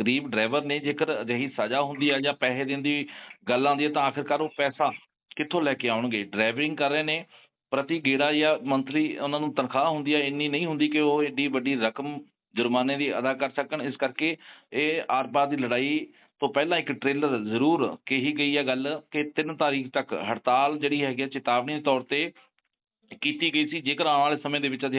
ਗਰੀਬ ਡਰਾਈਵਰ ਨੇ ਜੇਕਰ ਅਜਿਹੀ ਸਜ਼ਾ ਹੁੰਦੀ ਹੈ ਜਾਂ ਪੈਸੇ ਦੇਣ ਦੀ ਗੱਲ ਆਉਂਦੀ ਹੈ ਤਾਂ ਆਖਿਰਕਾਰ ਉਹ ਪੈਸਾ ਕਿੱਥੋਂ ਲੈ ਕੇ ਆਉਣਗੇ? ਡਰਾਈਵਰਿੰਗ ਕਰ ਰਹੇ ਨੇ, ਪ੍ਰਤੀ ਗੇੜਾ ਜਾਂ ਮੰਥਲੀ ਉਹਨਾਂ ਨੂੰ ਤਨਖਾਹ ਹੁੰਦੀ ਹੈ ਇੰਨੀ ਨਹੀਂ ਹੁੰਦੀ ਕਿ ਉਹ ਏਡੀ ਵੱਡੀ ਰਕਮ ਜੁਰਮਾਨੇ ਦੀ ਅਦਾ ਕਰ ਸਕਣ। ਇਸ ਕਰਕੇ ਇਹ ਆਰ-ਪਾਰ ਦੀ ਲੜਾਈ ਤੋਂ ਪਹਿਲਾਂ ਇੱਕ ਟ੍ਰੇਲਰ ਜ਼ਰੂਰ ਕਹੀ ਗਈ ਹੈ ਗੱਲ ਕਿ 3 ਤਾਰੀਖ ਤੱਕ ਹੜਤਾਲ ਜਿਹੜੀ ਹੈਗੀ ਹੈ ਚੇਤਾਵਨੀ ਦੇ ਤੌਰ ਤੇ ਕੀਤੀ ਗਈ ਸੀ। ਜੇਕਰ ਆਉਣ ਵਾਲੇ ਸਮੇਂ ਦੇ ਵਿੱਚ ਅਸੀਂ